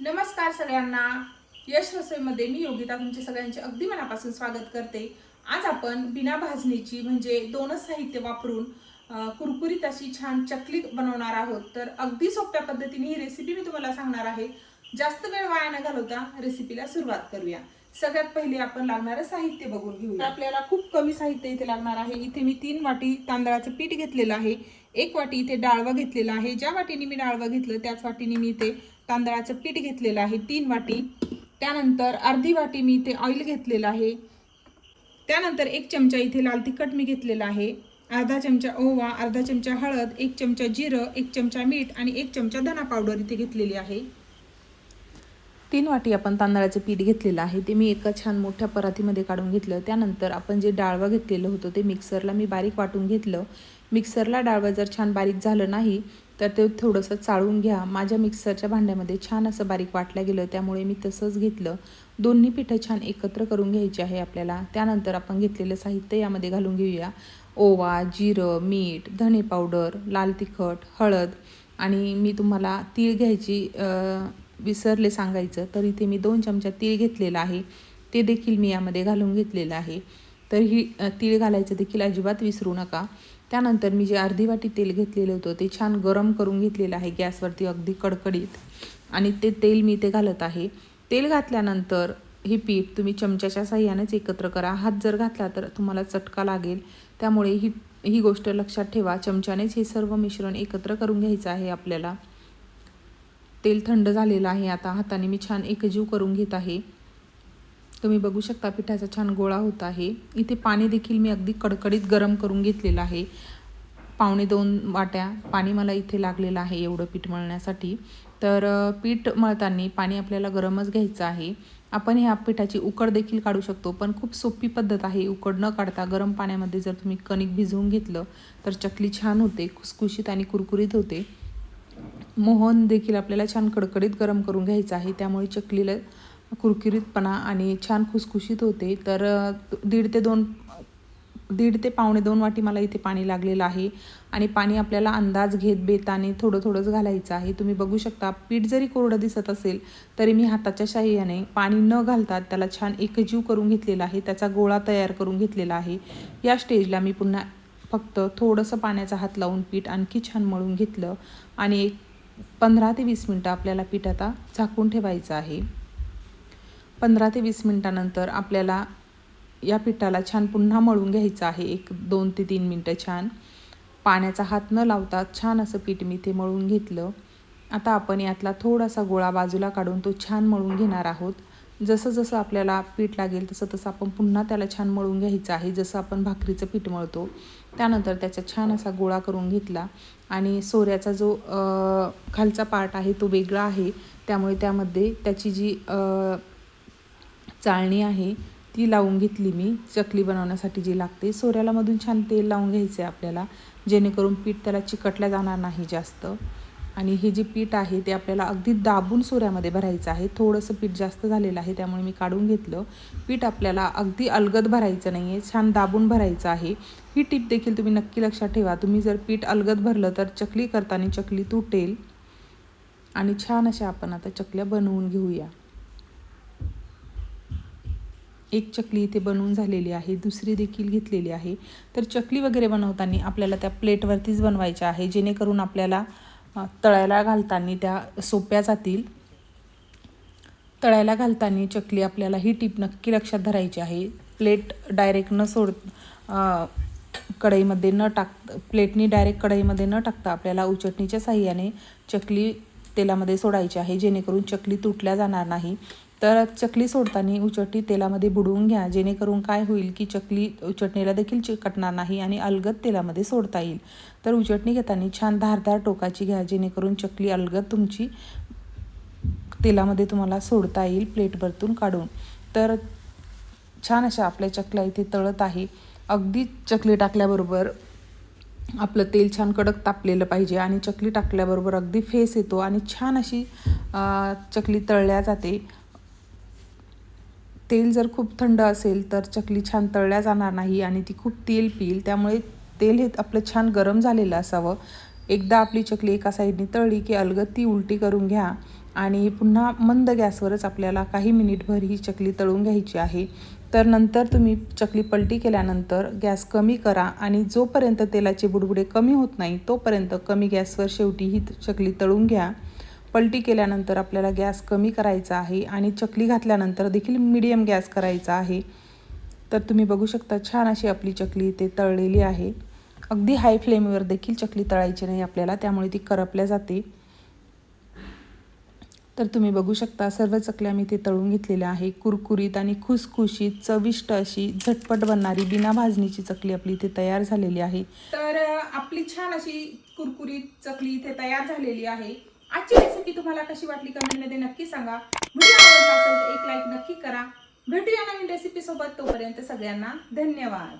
नमस्कार सगळ्यांना. यश रसोईमध्ये मी योगिता तुमचे सगळ्यांचे अगदी मनापासून स्वागत करते. आज आपण बिना भाजणीची म्हणजे दोनच साहित्य वापरून कुरकुरीत अशी छान चकली बनवणार आहोत. तर अगदी सोप्या पद्धतीने ही रेसिपी मी तुम्हाला सांगणार आहे. जास्त वेळ वाया न घालवता रेसिपीला सुरुवात करूया. सगळ्यात पहिले आपण लागणारं साहित्य बघून घेऊया. आपल्याला खूप कमी साहित्य इथे लागणार आहे. इथे मी तीन वाटी तांदळाचं पीठ घेतलेलं आहे. एक वाटी इथे डाळवं घेतलेलं आहे. ज्या वाटीने मी डाळवं घेतलं त्याच वाटीने मी इथे तांदळाचं पीठ घेतलेलं आहे तीन वाटी. त्यानंतर अर्धी वाटी मी इथे ऑइल घेतलेलं आहे. त्यानंतर एक चमचा इथे लाल तिखट मी घेतलेला आहे. अर्धा चमचा ओवा अर्धा चमचा हळद एक चमचा जिरं एक चमचा मीठ आणि एक चमचा धना पावडर इथे घेतलेली आहे. तीन वाटी आपण तांदळाचं पीठ घेतलेलं आहे. ते मी एका छान मोठ्या परातीमध्ये काढून घेतलं. त्यानंतर आपण जे डाळवं घेतलेलं होतं ते मिक्सरला मी बारीक वाटून घेतलं. मिक्सरला डाळवं जर छान बारीक झालं नाही तर ते थोडंसं चाळून घ्या. माझ्या मिक्सरच्या भांड्यामध्ये छान असं बारीक वाटलं गेलं त्यामुळे मी तसंच घेतलं. दोन्ही पिठं छान एकत्र करून घ्यायची आहे आपल्याला. त्यानंतर आपण घेतलेलं साहित्य यामध्ये घालून घेऊया. ओवा जिरं मीठ धने पावडर लाल तिखट हळद आणि मी तुम्हाला तीळ घ्यायची विसरले सांगायचं तर इथे मी दोन चमचा तीळ घेतलेलं आहे. ते देखील मी यामध्ये घालून घेतलेलं आहे. तर ही तीळ घालायचं देखील अजिबात विसरू नका. त्यानंतर मी जे अर्धी वाटी तेल घेतलेलं होतं ते छान गरम करून घेतलेलं आहे गॅसवरती अगदी कडकडीत. आणि ते तेल मी ते घालत आहे. तेल घातल्यानंतर हे पीठ तुम्ही चमच्याच्या साह्यानेच एकत्र करा. हात जर घातला तर तुम्हाला चटका लागेल. त्यामुळे ही ही गोष्ट लक्षात ठेवा. चमच्यानेच हे सर्व मिश्रण एकत्र करून घ्यायचं आहे आपल्याला. तेल थंड झालेलं आहे. आता हाताने मी छान एकजीव करून घेत आहे. तुम्ही बघू शकता पिठाचा छान गोळा होत आहे. इथे पाणी देखील मी अगदी कडकडीत गरम करून घेतलेलं आहे. पावणे दोन वाट्या पाणी मला इथे लागलेलं आहे एवढं पीठ मळण्यासाठी. तर पीठ मळताना पाणी आपल्याला गरमच घ्यायचं आहे. आपण ह्या पिठाची उकड देखील काढू शकतो पण खूप सोपी पद्धत आहे. उकड न काढता गरम पाण्यामध्ये जर तुम्ही कणिक भिजवून घेतलं तर चकली छान होते खुसखुशीत आणि कुरकुरीत होते. मोहन देखील आपल्याला छान कडकडीत गरम करून घ्यायचं आहे त्यामुळे चकलीला कुरकुरीतपणा आणि छान खुसखुशीत होते. तर दीड ते दोन दीड ते पावणे दोन वाटी मला इथे पाणी लागलेलं आहे. आणि पाणी आपल्याला अंदाज घेत बेताने थोडं थोडंच घालायचं आहे. तुम्ही बघू शकता पीठ जरी कोरडं दिसत असेल तरी मी हाताच्या साह्याने पाणी न घालता त्याला छान एकजीव करून घेतलेला आहे. त्याचा गोळा तयार करून घेतलेला आहे. या स्टेजला मी पुन्हा फक्त थोडंसं पाण्याचा हात लावून पीठ आणखी छान मळून घेतलं. आणि एक पंधरा ते वीस मिनटं आपल्याला पीठ आता झाकून ठेवायचं आहे. पंधरा ते वीस मिनटानंतर आपल्याला या पिठाला छान पुन्हा मळून घ्यायचं आहे. एक दोन ते तीन मिनटं छान. पाण्याचा हात न लावता छान असं पीठ मी ते मळून घेतलं. आता आपण यातला थोडासा गोळा बाजूला काढून तो छान मळून घेणार आहोत. जसं जसं आपल्याला पीठ लागेल तसं तसं आपण पुन्हा त्याला छान मळून घ्यायचं आहे. जसं आपण भाकरीचं पीठ मळतो त्यानंतर त्याचा छान असा गोळा करून घेतला. आणि सोऱ्याचा जो खालचा पार्ट आहे तो वेगळा आहे. त्यामुळे त्यामध्ये त्याची जी चाळणी आहे ती लावून घेतली मी. चकली बनवण्यासाठी जी लागते सोऱ्याला मधून छान तेल लावून घ्यायचं आहे आपल्याला जेणेकरून पीठ त्याला चिकटल्या जाणार नाही जास्त. आणि हे जे पीठ आहे ते आपल्याला अगदी दाबून सोऱ्यामध्ये भरायचं आहे. थोडंसं पीठ जास्त झालेलं आहे त्यामुळे मी काढून घेतलं. पीठ आपल्याला अगदी अलगद भरायचं नाही आहे छान दाबून भरायचं आहे. ही टीप देखील तुम्ही नक्की लक्षात ठेवा. तुम्ही जर पीठ अलगद भरलं तर चकली करताना चकली तुटेल. आणि छान अशा आपण आता चकल्या बनवून घेऊया. एक चकली इथे बनवून झालेली आहे दुसरी देखील घेतलेली आहे. तर चकली वगैरे बनवताना आपल्याला त्या प्लेटवरतीच बनवायच्या आहे जेणेकरून आपल्याला तळायला घालताना त्या सोप्या जातील. तळायला घालताना चकली आपल्याला ही टीप नक्की लक्षात धरायची आहे. प्लेट डायरेक्ट न सोड कढईमध्ये न टाक प्लेटनी डायरेक्ट कढईमध्ये न टाकता आपल्याला उचटणीच्या साह्याने चकली तेलामध्ये सोडायची आहे जेणेकरून चकली तुटल्या जाणार नाही. तर चकली सोडताना उचटी तेलामध्ये बुडवून घ्या. जेणेकरून काय होईल की चकली उचटणीला देखील चिकटणार नाही आणि अलगद तेलामध्ये सोडता येईल. तर उचटणी घेताना छान धारदार टोकाची घ्या. जेणेकरून चकली अलगद तुमची तेलामध्ये तुम्हाला सोडता येईल प्लेटवरतून काढून. तर छान अशा आपल्या चकल्या इथे तळत आहे. अगदी चकली टाकल्याबरोबर आपलं तेल छान कडक तापलेलं पाहिजे आणि चकली टाकल्याबरोबर अगदी फेस येतो आणि छान अशी चकली तळल्या जाते. तेल जर खूप थंड असेल तर चकली छान तळल्या जाणार नाही आणि ती खूप तेल पिईल. त्यामुळे तेल हे आपलं छान गरम झालेलं असावं. एकदा आपली चकली एका साईडने तळली की अलगद ती उलटी करून घ्या आणि पुन्हा मंद गॅसवरच आपल्याला काही मिनिटभर ही चकली तळून घ्यायची आहे. तर नंतर तुम्ही चकली पलटी केल्यानंतर गॅस कमी करा आणि जोपर्यंत तेलाचे बुडबुडे कमी होत नाही तोपर्यंत कमी गॅसवर शेवटी ही चकली तळून घ्या. पलटी केल्यानंतर आपल्याला गॅस कमी करायचा आहे आणि चकली घातल्यानंतर देखील मीडियम गॅस करायचा आहे. तर तुम्ही बघू शकता छान अशी आपली चकली इथे तळलेली आहे. अगदी हाय फ्लेमवर देखील चकली तळायची नाही आपल्याला त्यामुळे ती करपल्या जाते. तर तुम्ही बघू शकता सर्व चकल्या मी ते तळून घेतलेल्या आहे. कुरकुरीत आणि खुसखुशीत चविष्ट अशी झटपट बनणारी बिना भाजणीची चकली आपली इथे तयार झालेली आहे. तर आपली छान अशी कुरकुरीत चकली इथे तयार झालेली आहे. आजची रेसिपी तुम्हाला कशी वाटली कमेंटमध्ये नक्की सांगा. व्हिडिओ आवडला असेल तर एक लाईक नक्की करा. भेटूया नवीन रेसिपी सोबत. तोपर्यंत सगळ्यांना धन्यवाद.